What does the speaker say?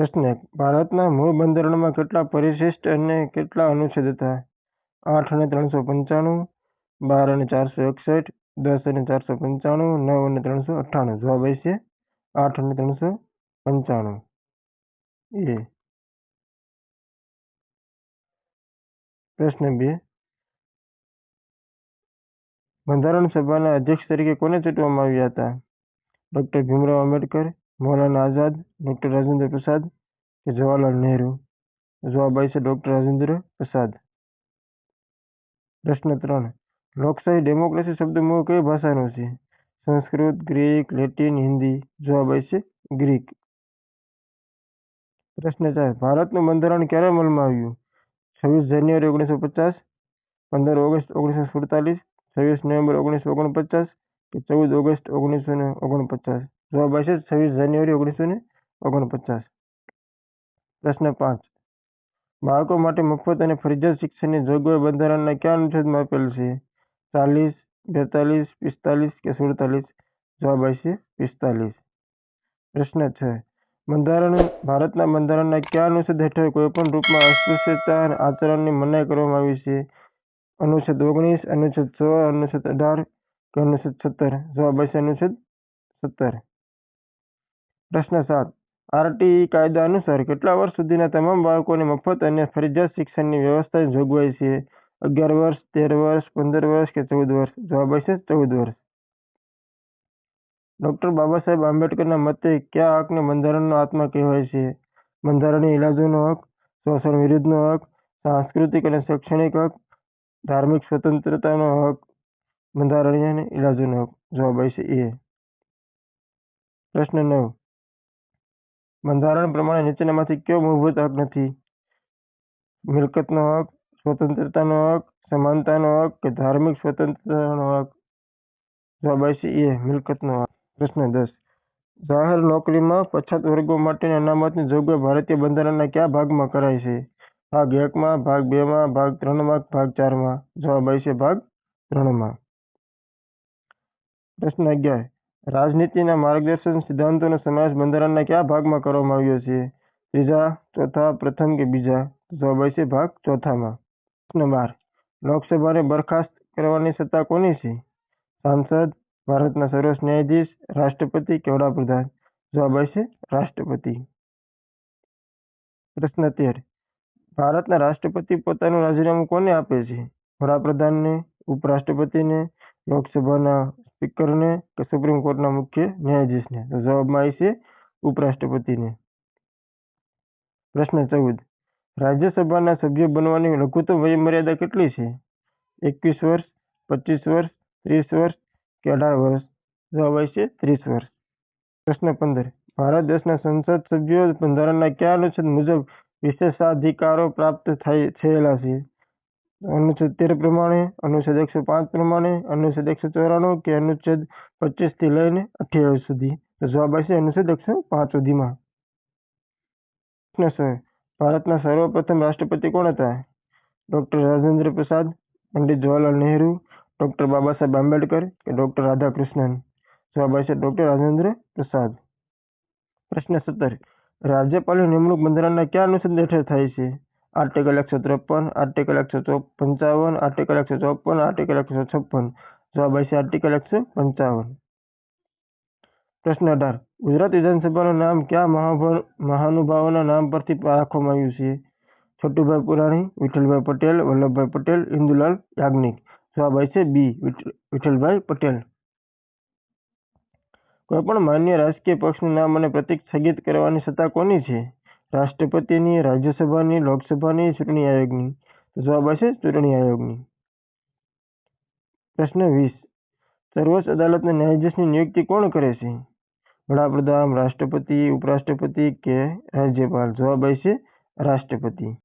પ્રશ્ન. ભારતના મૂળ બંધારણમાં કેટલા પરિશિષ્ટ અને કેટલા અનુચ્છેદ હતા? આઠ અને ત્રણસો પંચાણું, બાર અને ચારસો એકસઠ, દસ અને ચારસો પંચાણું, નવ અને ત્રણસો અઠ્ઠાણું. જવાબ આવશે? આઠ અને ત્રણસો પંચાણું. એ. પ્રશ્ન બે. બંધારણ સભાના અધ્યક્ષ તરીકે કોને ચૂંટવામાં આવ્યા હતા? ડોક્ટર ભીમરાવ આંબેડકર મૌલાના આઝાદ ડોક્ટર રાજેન્દ્ર પ્રસાદ કે જવાહરલાલ નહેરુ જવાબ આવશે ડોક્ટર રાજેન્દ્ર પ્રસાદ પ્રશ્ન ત્રણ લોકશાહી ડેમોક્રેસી શબ્દ મૂળ કઈ ભાષાનો છે સંસ્કૃત ગ્રીક લેટિન હિન્દી જવાબ આવશે ગ્રીક પ્રશ્ન ચાર ભારતનું બંધારણ ક્યારે અમલમાં આવ્યું? છવ્વીસ જાન્યુઆરી ઓગણીસો પચાસ પંદર ઓગસ્ટ ઓગણીસો સુડતાલીસ છવ્વીસ નવેમ્બર ઓગણીસો ઓગણપચાસ કે ચૌદ ઓગસ્ટ ઓગણીસો ને ઓગણપચાસ? જવાબ આવશે છવ્વીસ જાન્યુઆરી ઓગણીસો ને ઓગણપચાસ. પ્રશ્ન પાંચ. બાળકો માટે મફત અને ફરજિયાત શિક્ષણની જોગવાઈ બંધારણના કયા અનુચ્છેદમાં આપેલ છે? ચાલીસ, બેતાલીસ, પિસ્તાલીસ કે સુડતાલીસ? જવાબ આવશે પિસ્તાલીસ. પ્રશ્ન છ. બંધારણ, ભારતના બંધારણના કયા અનુચ્છેદ હેઠળ કોઈપણ રૂપમાં અસ્પૃશ્યતા અને આચરણની મનાઈ કરવામાં આવી છે? અનુચ્છેદ ઓગણીસ, અનુચ્છેદ છ અનુચ્છેદ અઢાર કે અનુચ્છેદ સત્તર? જવાબ આવશે અનુચ્છેદ સત્તર. પ્રશ્ન સાત. આરટીઈ કાયદા અનુસાર કેટલા વર્ષ સુધીના તમામ બાળકોને મફત અને ફરજિયાત શિક્ષણની વ્યવસ્થાની જોગવાઈ છે? અગિયાર વર્ષ, તેર વર્ષ, પંદર વર્ષ કે ચૌદ વર્ષ? જવાબ હશે ચૌદ વર્ષ. ડૉક્ટર બાબા સાહેબ આંબેડકરના મતે કયા હકને બંધારણનો આત્મા કહેવાય છે? બંધારણીય ઇલાજોનો હક, શોષણ વિરુદ્ધનો હક, સાંસ્કૃતિક અને શૈક્ષણિક હક, ધાર્મિક સ્વતંત્રતાનો હક, બંધારણીય અને ઇલાજોનો હક? જવાબ હશે એ. પ્રશ્ન નવ. બંધારણ પ્રમાણે નીચેનામાંથી કયો મૂળભૂત હક નથી? મિલકતનો હક, સ્વતંત્રતાનો હક, સમાનતાનો હક કે ધાર્મિક સ્વતંત્રતાનો હક? જવાબ આવશે એ, મિલકતનો હક. પ્રશ્ન દસ. જાહેર નોકરીમાં પછાત વર્ગો માટેની અનામતની જોગવાઈ ભારતીય બંધારણના કયા ભાગમાં કરાય છે? ભાગ એકમાં, ભાગ બેમાં, ભાગ ત્રણમાં, ભાગ ચારમાં? જવાબ આવશે ભાગ ત્રણમાં. પ્રશ્ન અગિયાર. રાજનીતિના માર્ગદર્શન સિદ્ધાંતોનો સમાવેશ બંધારણના કયા ભાગમાં કરવામાં આવ્યો છે? ત્રીજા, ચોથા, પ્રથમ કે બીજા? જવાબ આવશે ભાગ ચોથામાં. બાર લોકસભાને બરખાસ્ત કરવાની સત્તા કોની છે? સાંસદ, ભારતના સર્વોચ્ચ ન્યાયાધીશ, રાષ્ટ્રપતિ કે વડાપ્રધાન? જવાબ આવશે રાષ્ટ્રપતિ. પ્રશ્ન તેર. ભારતના રાષ્ટ્રપતિ પોતાનું રાજીનામું કોને આપે છે? વડાપ્રધાનને, ઉપરાષ્ટ્રપતિને, લોકસભાના સ્પીકરને કે સુપ્રીમ કોર્ટના મુખ્ય ન્યાયાધીશને. તો જવાબમાં આવશે ઉપરાષ્ટ્રપતિને. પ્રશ્ન ચૌદ. રાજ્યસભાના સભ્ય બનવાની લઘુત્તમ વયમર્યાદા કેટલી છે? એકવીસ વર્ષ, પચીસ વર્ષ, ત્રીસ વર્ષ કે અઢાર વર્ષ? જવાબ આવશે ત્રીસ વર્ષ. પ્રશ્ન પંદર. ભારત દેશના સંસદ સભ્યો બંધારણના કયા અનુચ્છેદ મુજબ વિશેષાધિકારો પ્રાપ્ત થાય થયેલા છે? અનુચ્છેદ તેર પ્રમાણે, અનુચ્છેદ એકસો પાંચ પ્રમાણે, અનુચ્છેદ એકસો ચોરાણું કે અનુચ્છેદ પચીસથી લઈને અઠ્યાવીસ સુધી. તો જવાબ આવશે અનુચ્છેદ એકસો પાંચ સુધીમાં. ભારતના સર્વપ્રથમ રાષ્ટ્રપતિ કોણ હતા? ડોક્ટર રાજેન્દ્ર પ્રસાદ, પંડિત જવાહરલાલ નહેરુ, ડોક્ટર બાબા સાહેબ આંબેડકર કે ડોક્ટર રાધાકૃષ્ણન? જવાબ આવશે ડોક્ટર રાજેન્દ્ર પ્રસાદ. પ્રશ્ન સત્તર, રાજ્યપાલની નિમણૂક બંધારણના કયા અનુચ્છેદ હેઠળ થાય છે? આર્ટિકલ એકસો ત્રેપન, આર્ટિકલ એકસો પંચાવન, આર્ટિકલ એકસો ચોપન, આર્ટિકલ એકસો છપ્પન. જવાબ આવશે આર્ટિકલ એકસો પંચાવન. પ્રશ્ન અઢાર. ગુજરાત વિધાનસભાનું નામ કયા મહાનુભાવોના નામ પરથી રાખવામાં આવ્યું છે? છોટુભાઈ પુરાણી, વિઠ્ઠલભાઈ પટેલ, વલ્લભભાઈ પટેલ, ઇન્દુલાલ યાજ્ઞિક. જવાબ આવશે બી વિઠ્ઠલભાઈ પટેલ. કોઈપણ માન્ય રાજકીય પક્ષનું નામ અને પ્રતિક સ્થગિત કરવાની સત્તા કોની છે? રાષ્ટ્રપતિની, રાજ્યસભાની, લોકસભાની ચૂંટણી આયોગની, જવાબ આવશે ચૂંટણી આયોગની. પ્રશ્ન વીસ. સર્વોચ્ચ અદાલતના ન્યાયાધીશની નિયુક્તિ કોણ કરે છે? વડાપ્રધાન, રાષ્ટ્રપતિ, ઉપરાષ્ટ્રપતિ કે રાજ્યપાલ? જવાબ આવશે રાષ્ટ્રપતિ.